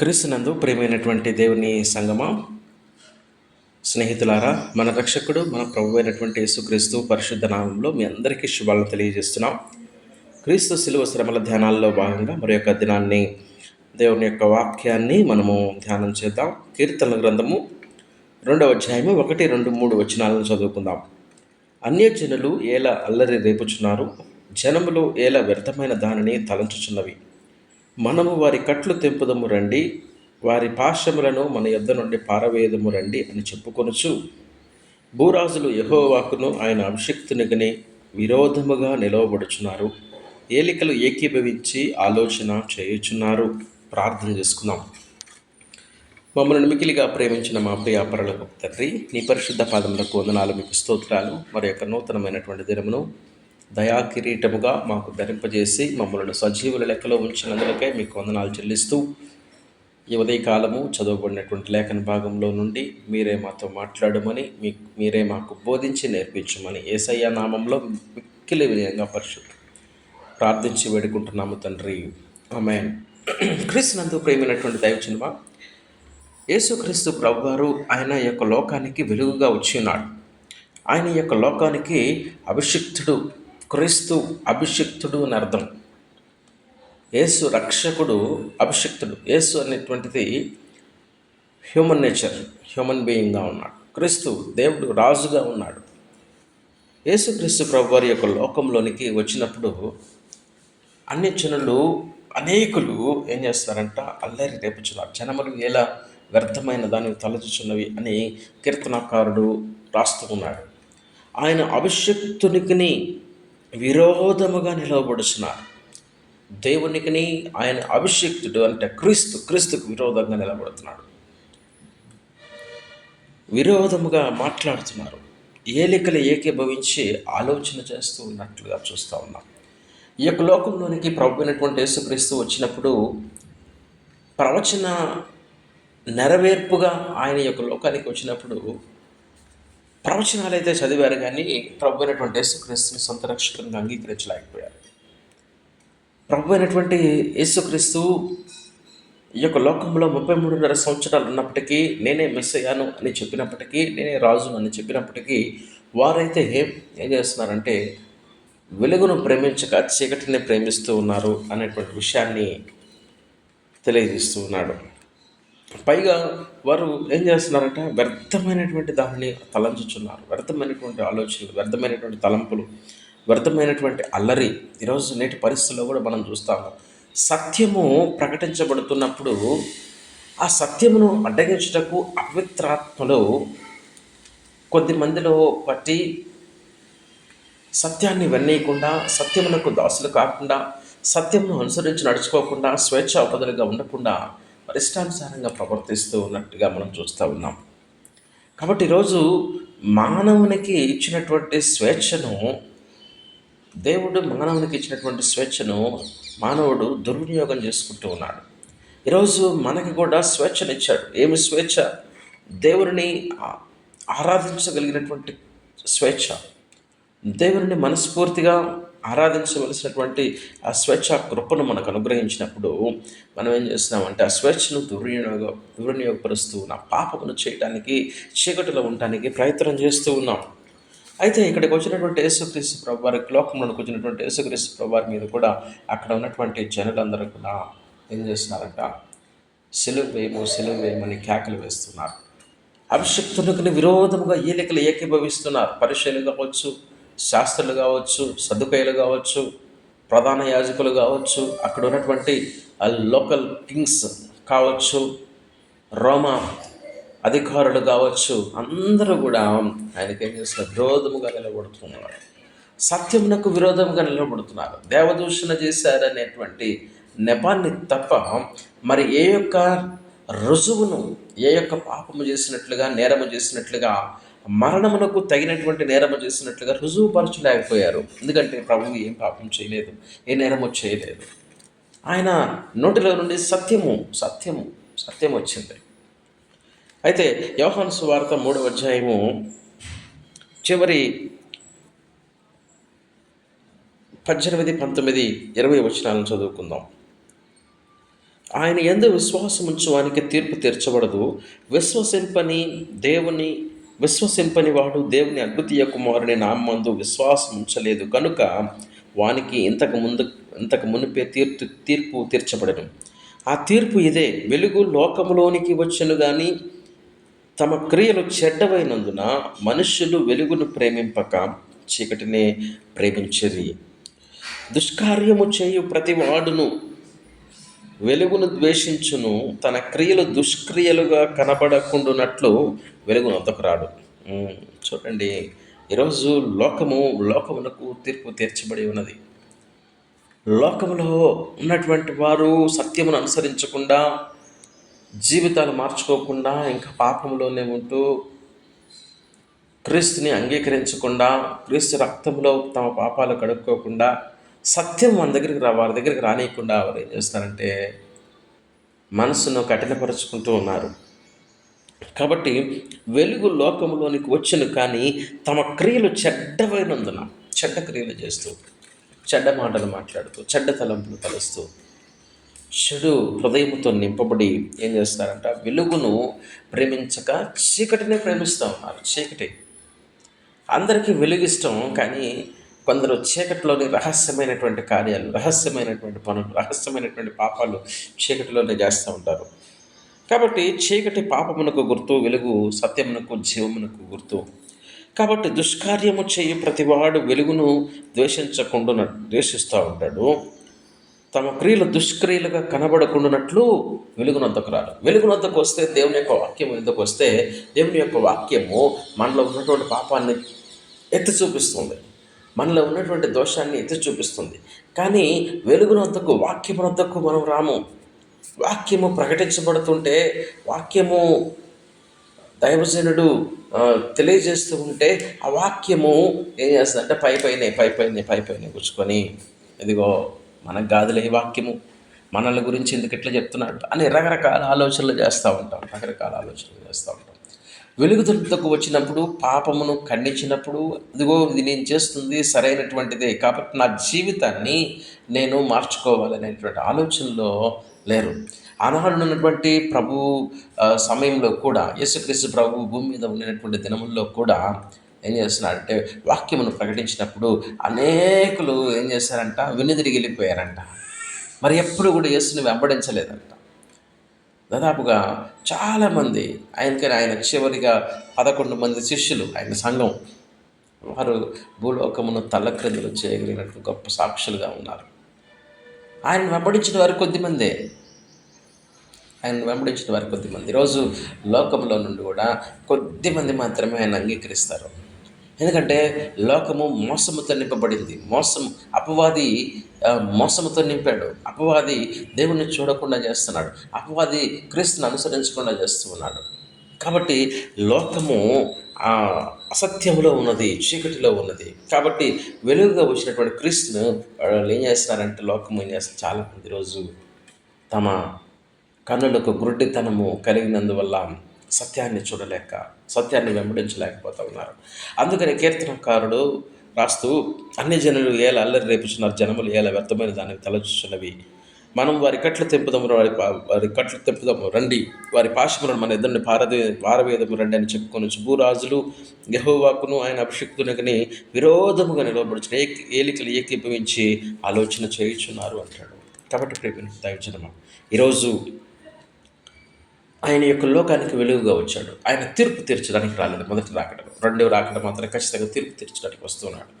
క్రీస్తునందు ప్రియమైనటువంటి దేవుని సంగమ. స్నేహితులారా మన రక్షకుడు మన ప్రభు అయినటువంటి యేసుక్రీస్తు పరిశుద్ధ నామంలో మీ అందరికీ శుభాలను తెలియజేస్తున్నాం. క్రీస్తు శిలువ శ్రమల ధ్యానాల్లో భాగంగా మరి యొక్క దినాన్ని దేవుని యొక్క వాక్యాన్ని మనము ధ్యానం చేద్దాం. కీర్తన గ్రంథము రెండవ అధ్యాయము ఒకటి రెండు మూడు వచనాలను చదువుకుందాం. అన్యజనులు ఏలా అల్లరి రేపుచున్నారు జనములు ఏలా వ్యర్థమైన దానిని తలంచుచున్నవి. మనము వారి కట్లు తెంపుదము రండి వారి పాశములను మన యొద్ద నుండి పారవేయదము రండి అని చెప్పుకొనుచు భూరాజులు యహోవాకును ఆయన అభిషక్తునిగని విరోధముగా నిలవబడుచున్నారు. ఏలికలు ఏకీభవించి ఆలోచన చేయుచున్నారు. ప్రార్థన చేసుకుందాం. మమ్మల్ని మికిలిగా ప్రేమించిన మా ప్రియ పరలకు తండ్రి నీ పరిశుద్ధ పాదములకు వందనాలు మీకు స్తోత్రాలు. మరి యొక్క నూతనమైనటువంటి దినమును దయాకిరీటముగా మాకు ధరింపజేసి మమ్మల్ని సజీవుల లెక్కలో ఉంచినందులకే మీకు వందనాలు చెల్లిస్తూ ఈ ఉదయకాలము చదవబడినటువంటి లేఖన భాగంలో నుండి మీరే మాతో మాట్లాడమని మీ మీరే మాకు బోధించి నేర్పించమని ఏసయ్య నామంలో మిక్కిలి విధంగా పరిశుద్ధ ప్రార్థించి వేడుకుంటున్నాము తండ్రి. ఆమె క్రీస్తునందు ప్రేమైనటువంటి దైవచనమా యేసుక్రీస్తు ప్రభు వారు ఆయన యొక్క లోకానికి వెలుగుగా వచ్చి ఉన్నాడు ఆయన యొక్క లోకానికి అభిషిక్తుడు క్రీస్తు అభిషిక్తుడు అని అర్థం. యేసు రక్షకుడు అభిషిక్తుడు. యేసు అనేటువంటిది హ్యూమన్ నేచర్ హ్యూమన్ బీయింగ్గా ఉన్నాడు. క్రీస్తు దేవుడు రాజుగా ఉన్నాడు. యేసుక్రీస్తు ప్రభు వారి యొక్క లోకంలోనికి వచ్చినప్పుడు అన్ని జనులు అనేకులు ఏం చేస్తారంట? అల్లరి రేపుచున్నారు జనములు ఎలా వ్యర్థమైన దాన్ని తలచుచున్నవి అని కీర్తనకారుడు రాస్తూ ఉన్నాడు. ఆయన అభిషక్తునికి విరోధముగా నిలవబడుచున్నారు దేవునికిని ఆయన అభిషక్తుడు అంటే క్రీస్తు క్రీస్తుకు విరోధంగా నిలబడుతున్నాడు. విరోధముగా మాట్లాడుతున్నారు. ఏలికలు ఏకీభవించి ఆలోచన చేస్తూ ఉన్నట్లుగా చూస్తూ ఉన్నాం. ఈ యొక్క లోకంలోనికి ప్రభు అయినటువంటి యేసుక్రీస్తు వచ్చినప్పుడు ప్రవచన నెరవేర్పుగా ఆయన యొక్క లోకానికి వచ్చినప్పుడు ప్రవచనాలు అయితే చదివారు కానీ ప్రభు అయినటువంటి యేసుక్రీస్తుని సొంత రక్షకునిగా అంగీకరించలేకపోయారు. ప్రభు అయినటువంటి యేసుక్రీస్తు ఈ యొక్క లోకంలో ముప్పై మూడున్నర సంవత్సరాలు ఉన్నప్పటికీ నేనే మిస్ అయ్యాను అని చెప్పినప్పటికీ నేనే రాజును అని చెప్పినప్పటికీ వారైతే ఏం చేస్తున్నారంటే వెలుగును ప్రేమించక చీకటిని ప్రేమిస్తూ ఉన్నారు అనేటువంటి విషయాన్ని తెలియజేస్తూ ఉన్నాడు. పైగా వారు ఏం చేస్తున్నారంటే వ్యర్థమైనటువంటి దానిని తలంచుచున్నారు. వ్యర్థమైనటువంటి ఆలోచనలు వ్యర్థమైనటువంటి తలంపులు వ్యర్థమైనటువంటి అల్లరి ఈరోజు నేటి పరిస్థితుల్లో కూడా మనం చూస్తాము సత్యము ప్రకటించబడుతున్నప్పుడు ఆ సత్యమును అడ్డగించుటకు అపవిత్రాత్మలు కొద్ది మందిలో పట్టి సత్యాన్ని వెన్నయకుండా సత్యమునకు దాసులు కాకుండా సత్యమును అనుసరించి నడుచుకోకుండా స్వేచ్ఛ ఉపదలుగా ఉండకుండా పరిష్టానుసారంగా ప్రవర్తిస్తూ ఉన్నట్టుగా మనం చూస్తూ ఉన్నాం. కాబట్టి ఈరోజు మానవునికి ఇచ్చినటువంటి స్వేచ్ఛను దేవుడు మానవునికి ఇచ్చినటువంటి స్వేచ్ఛను మానవుడు దుర్వినియోగం చేసుకుంటూ ఉన్నాడు. ఈరోజు మనకి కూడా స్వేచ్ఛనిచ్చాడు. ఏమి స్వేచ్ఛ? దేవుడిని ఆరాధించగలిగినటువంటి స్వేచ్ఛ. దేవుని మనస్ఫూర్తిగా ఆరాధించవలసినటువంటి ఆ స్వేచ్ఛ కృపను మనకు అనుగ్రహించినప్పుడు మనం ఏం చేస్తున్నామంటే ఆ స్వేచ్ఛను దుర్వినియోగ దుర్వినియోగపరుస్తూ ఉన్న. పాపమును చేయడానికి చీకటిలో ఉండటానికి ప్రయత్నం చేస్తూ ఉన్నాం. అయితే ఇక్కడికి వచ్చినటువంటి యేసుక్రీస్తు ప్రభు వారికి లోకంలోకి వచ్చినటువంటి యేసుక్రీస్తు ప్రభు వారి మీద కూడా అక్కడ ఉన్నటువంటి జనులందరూ కూడా ఏం చేస్తున్నారంట? సెలువు వేయము సెలువు వేయమని కేకలు వేస్తున్నారు. అభిషక్తునికి విరోధముగా ఏలికలు ఏకీభవిస్తున్నారు. పరిశీలు కావచ్చు శాస్త్రులు కావచ్చు సదుపాయాలు కావచ్చు ప్రధాన యాజకులు కావచ్చు అక్కడ ఉన్నటువంటి లోకల్ కింగ్స్ కావచ్చు రోమా అధికారులు కావచ్చు అందరూ కూడా ఆయనకి ఏం చేస్తున్నారు? విరోధముగా నిలబడుతున్నారు. సత్యమునకు విరోధముగా నిలబడుతున్నారు. దేవదూషణ చేశారనేటువంటి నెపాన్ని తప్ప మరి ఏ యొక్క రుజువును ఏ యొక్క పాపము చేసినట్లుగా నేరము చేసినట్లుగా మరణమునకు తగినటువంటి నేరము చేసినట్లుగా రుజువుపరచలేకపోయారు. ఎందుకంటే ప్రభువు ఏం పాపం చేయలేదు ఏ నేరము చేయలేదు. ఆయన నోటిలో నుండి సత్యము సత్యము సత్యం వచ్చింది. అయితే యోహాను సువార్త మూడవ అధ్యాయము చివరి పద్దెనిమిది పంతొమ్మిది ఇరవై వచనాలను చదువుకుందాం. ఆయన ఎందు విశ్వాసం ఉంచువానికి తీర్పు తీర్చబడదు. విశ్వసింపని దేవుని విశ్వసింపని వాడు దేవుని అద్భుతీయ కుమారుని నామందు విశ్వాసం ఉంచలేదు. కనుక వానికి ఇంతకు ముందు ఇంతకు మునిపే తీర్పు తీర్పు తీర్చబడను. ఆ తీర్పు ఇదే. వెలుగు లోకములోనికి వచ్చను కానీ తమ క్రియలు చెడ్డవైనందున మనుష్యులు వెలుగును ప్రేమింపక చీకటినే ప్రేమించరి. దుష్కార్యము చేయు ప్రతి వాడును వెలుగును ద్వేషించును తన క్రియలు దుష్క్రియలుగా కనబడకుండునట్లు వెలుగును అంతకురాడు చూడండి ఈరోజు లోకము లోకమునకు తీర్పు తీర్చబడి ఉన్నది. లోకములో ఉన్నటువంటి వారు సత్యమును అనుసరించకుండా జీవితాలు మార్చుకోకుండా ఇంకా పాపంలోనే ఉంటూ క్రీస్తుని అంగీకరించకుండా క్రీస్తు రక్తంలో తమ పాపాలు కడుక్కోకుండా సత్యం మన దగ్గరికి రా వారి దగ్గరికి రానియకుండా వారు ఏం చేస్తారంటే మనసును కఠినపరుచుకుంటూ ఉన్నారు. కాబట్టి వెలుగు లోకంలోనికి వచ్చును కానీ తమ క్రియలు చెడ్డమైనందున చెడ్డ క్రియలు చేస్తూ చెడ్డ మాటలు మాట్లాడుతూ చెడ్డ తలంపులు కలుస్తూ చెడు హృదయముతో నింపబడి ఏం చేస్తారంట? వెలుగును ప్రేమించక చీకటినే ప్రేమిస్తూ ఉన్నారు. చీకటి. అందరికీ వెలుగిష్టం కానీ కొందరు చీకటిలోని రహస్యమైనటువంటి కార్యాలు రహస్యమైనటువంటి పనులు రహస్యమైనటువంటి పాపాలు చీకటిలోనే చేస్తూ ఉంటారు. కాబట్టి చీకటి పాపమునకు గుర్తు వెలుగు సత్యమునకు జీవమునకు గుర్తు. కాబట్టి దుష్కార్యము చేయు ప్రతివాడు వెలుగును ద్వేషించకుండా ద్వేషిస్తూ ఉంటాడు. తమ క్రియలు దుష్క్రియలుగా కనబడకుండానట్లు వెలుగునొద్దకు రాదు. వెలుగునొద్దకు వస్తే దేవుని యొక్క వాక్యం ఎందుకు వస్తే దేవుని యొక్క వాక్యము మనలో ఉన్నటువంటి పాపాన్ని ఎత్తి చూపిస్తుంది. మనలో ఉన్నటువంటి దోషాన్ని ఎత్తి చూపిస్తుంది. కానీ వెలుగునొద్దకు వాక్యమునొద్దకు మనం రాము. వాక్యము ప్రకటించబడుతుంటే వాక్యము దైవజనుడు తెలియజేస్తూ ఉంటే ఆ వాక్యము ఏం చేస్తుందంటే పై పైన పై పైన పై పైన కూర్చుకొని ఇదిగో మనకు కాదులే ఈ వాక్యము. మనల్ని గురించి ఎందుకు ఇట్లా చెప్తున్నాడు అని రకరకాల ఆలోచనలు చేస్తూ ఉంటాం రకరకాల ఆలోచనలు చేస్తూ ఉంటాం. వెలుగుదలకు వచ్చినప్పుడు పాపమును ఖండించినప్పుడు ఇదిగో ఇది నేను చేస్తుంది సరైనటువంటిదే కాబట్టి నా జీవితాన్ని నేను మార్చుకోవాలనేటువంటి ఆలోచనలో లేరు. ఆనాడు ప్రభు సమయంలో కూడా యేసుక్రీస్తు ప్రభు భూమి మీద ఉన్నటువంటి దినముల్లో కూడా ఏం చేస్తున్నారంటే వాక్యమును ప్రకటించినప్పుడు అనేకులు ఏం చేశారంట వెనుదిరిగి వెళ్ళిపోయారంట. మరి ఎప్పుడు కూడా యేసుని వెంబడించలేదంట. దాదాపుగా చాలామంది ఆయనకి ఆయన చివరిగా పదకొండు మంది శిష్యులు ఆయన సంఘం వారు భూలోకమును తల్లక్రిందులు చేయగలిగినట్లు గొప్ప సాక్షులుగా ఉన్నారు. ఆయన వెంబడించిన వారు కొద్దిమందే. ఆయన వెంబడించిన వారు కొద్దిమంది. ఈరోజు లోకంలో నుండి కూడా కొద్దిమంది మాత్రమే ఆయన అంగీకరిస్తారు. ఎందుకంటే లోకము మోసముతో నింపబడింది. మోసం అపవాది మోసముతో నింపాడు. అపవాది దేవుణ్ణి చూడకుండా చేస్తున్నాడు. అపవాది క్రీస్తుని అనుసరించకుండా చేస్తూ ఉన్నాడు. కాబట్టి లోకము అసత్యంలో ఉన్నది చీకటిలో ఉన్నది. కాబట్టి వెలుగుగా వచ్చినటువంటి క్రీస్తును వాళ్ళు ఏం చేస్తున్నారంటే లోకము ఏం చేస్తారు చాలామంది రోజు తమ కన్నులకు గురుడితనము కలిగినందువల్ల సత్యాన్ని చూడలేక సత్యాన్ని వెంబడించలేకపోతా ఉన్నారు అందుకని కీర్తనకారుడు రాస్తూ అన్ని జనులు ఏల అల్లరి రేపుచున్నారు జనములు ఏల వ్యర్థమైన దానికి తలచుచున్నవి మనం వారి కట్లు తెంపుదాము వారి వారి కట్లు తెంపుదాము రండి. వారి పాశములను మన ఇద్దరిని పారదే పారవేదము రండి అని చెప్పుకొని భూరాజులు యహోవాకును ఆయన అభిషిక్తునికని విరోధముగా నిలవబడుచున్న ఏ ఏలికలు ఏకీభవించి ఆలోచన చేయుచున్నారు అంటాడు. కాబట్టి ప్రేమ దయచనమా ఈరోజు ఆయన యొక్క లోకానికి వెలుగుగా వచ్చాడు. ఆయన తీర్పు తీర్చడానికి రాలేదు మొదటి రాకడం. రెండవ రాకడం మాత్రం ఖచ్చితంగా తీర్పు తీర్చడానికి వస్తున్నాడు.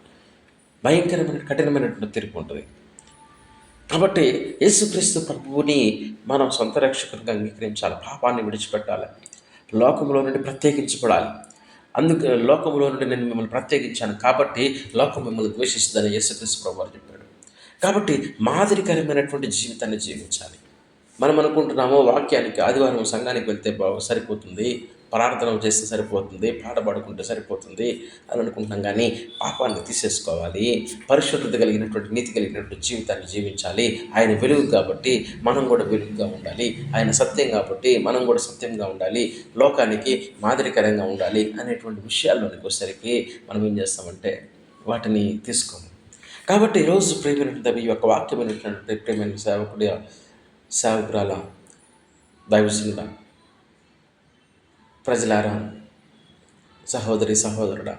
భయంకరమైన కఠినమైనటువంటి తీర్పు ఉంటుంది. కాబట్టి యేసుక్రీస్తు ప్రభువుని మనం సొంత రక్షకునిగా అంగీకరించాలి. పాపాన్ని విడిచిపెట్టాలి. లోకంలో నుండి ప్రత్యేకించబడాలి. అందుకు లోకంలో నుండి నేను మిమ్మల్ని ప్రత్యేకించాను కాబట్టి లోకం మిమ్మల్ని ద్వేషిస్తుందని యేసుక్రీస్తు ప్రభు వారు చెప్పాడు. కాబట్టి మాదిరికరమైనటువంటి జీవితాన్ని జీవించాలి. మనం అనుకుంటున్నాము వాక్యానికి ఆదివారం సంఘానికి వెళ్తే సరిపోతుంది. ప్రార్థన చేస్తే సరిపోతుంది. పాట పాడుకుంటే సరిపోతుంది అని అనుకుంటున్నాం కానీ పాపాన్ని తీసేసుకోవాలి. పరిశుద్ధత కలిగినటువంటి నీతి కలిగినటువంటి జీవితాన్ని జీవించాలి. ఆయన వెలుగు కాబట్టి మనం కూడా వెలుగుగా ఉండాలి. ఆయన సత్యం కాబట్టి మనం కూడా సత్యంగా ఉండాలి. లోకానికి మాదిరికరంగా ఉండాలి అనేటువంటి విషయాల్లోనికి వచ్చేసరికి మనం ఏం చేస్తామంటే వాటిని తీసుకోము. కాబట్టి ఈరోజు ప్రేమైనటువంటి ఈ యొక్క వాక్యమైనటువంటి ప్రేమైన సేవకుడి సేవకురాల దైవజనుడ ప్రజలారా సహోదరి సహోదరుడా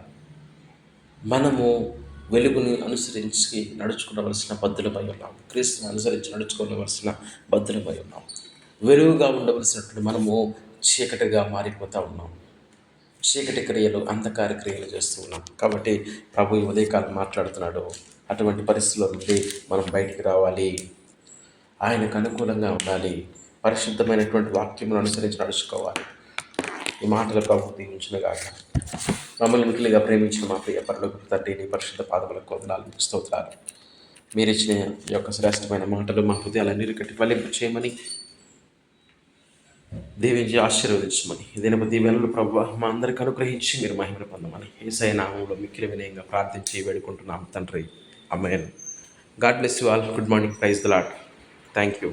మనము వెలుగుని అనుసరించి నడుచుకోవలసిన బద్దులపై ఉన్నాం. క్రీస్తుని అనుసరించి నడుచుకోవలసిన బద్దులపై ఉన్నాం. వెలుగుగా ఉండవలసినటువంటి మనము చీకటిగా మారిపోతూ ఉన్నాం. చీకటి క్రియలు అంధకార క్రియలు చేస్తూ ఉన్నాం. కాబట్టి ప్రభు ఉదయకాలం మాట్లాడుతున్నాడు. అటువంటి పరిస్థితుల నుండి మనం బయటికి రావాలి. ఆయనకు అనుకూలంగా ఉండాలి. పరిశుద్ధమైనటువంటి వాక్యమును అనుసరించి నడుచుకోవాలి. ఈ మాటల ప్రభు దీవించునుగాక మమ్మల్ని మిగిలిగా ప్రేమించిన మా ప్రియ పరులకు తండ్రి నీ పరిశుద్ధ పాదములకు వందనాలు స్తోత్రాలు. మీరు ఇచ్చిన ఈ యొక్క శ్రేష్టమైన మాటలు మా హృదయాలన్నీ కట్టి ఫలింపు చేయమని దీవించి ఆశీర్వదించమని దినపు దీవెనలు ప్రభు మా అందరికి అనుగ్రహించి మీరు మహిమను పొందమని ఏసై నామంలో మిక్కిలి వినయంగా ప్రార్థించి వేడుకుంటున్నాం తండ్రి. అమ్మాయిను God bless you all. Good morning. Praise the Lord thank you